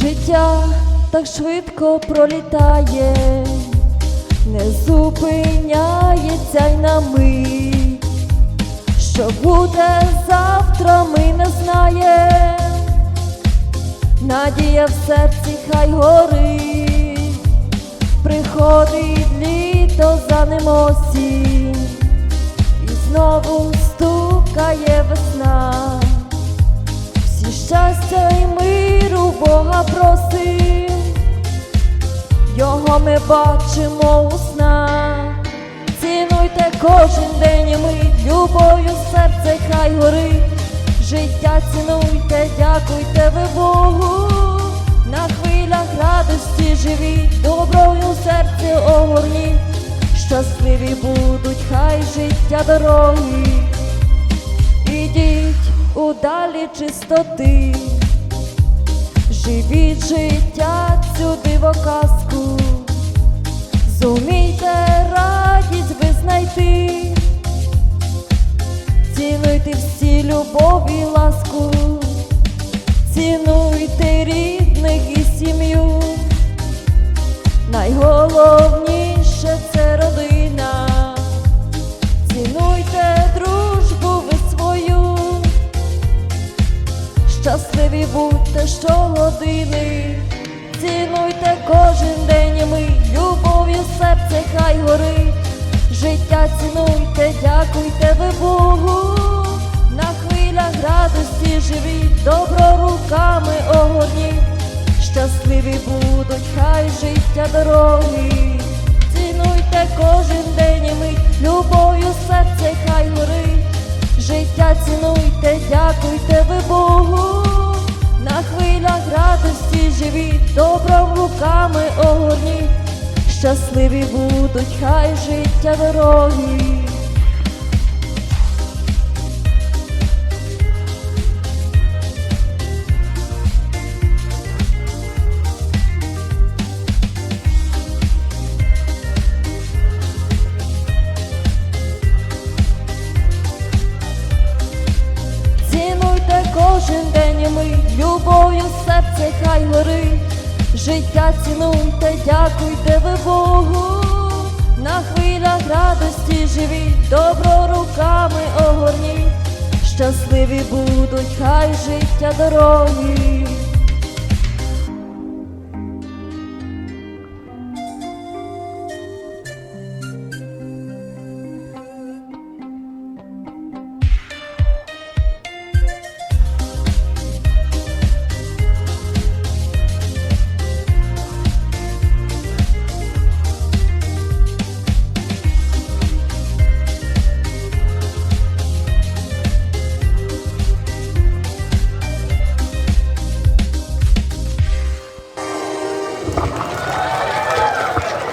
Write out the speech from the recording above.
Життя так швидко пролітає, не зупиняється й на мить. Що буде завтра, ми не знаємо. Надія в серці хай горить, приходить літо за ним осінь, і знову стукає Бога просим, його ми бачимо у снах. Цінуйте кожен день і мить, любов'ю серце хай горить. Життя цінуйте, дякуйте ви Богу, на хвилях радості живіть, доброю серце огорніть, щасливі будуть, хай життя дороги. Ідіть у далі чистоти, живіть життя цю дивоказку, зумійте радість ви знайти, цінуйте всі любов і ласку, цінуйте щасливі будьте щогодини, цінуйте кожен день і мить, любов'ю серце хай горить, життя цінуйте, дякуйте ви Богу, на хвилях радості живіть, добро руками огорніть, щасливі будуть, хай життя дороги. Цінуйте кожен день мить, любов'ю руками огорніть, щасливі будуть, хай життя дороги. Кожен день і мить, любов'ю горить, життя цінуйте, дякуйте ви Богу, на хвилях радості живіть, добро руками огорніть, щасливі будуть, хай життя дороги.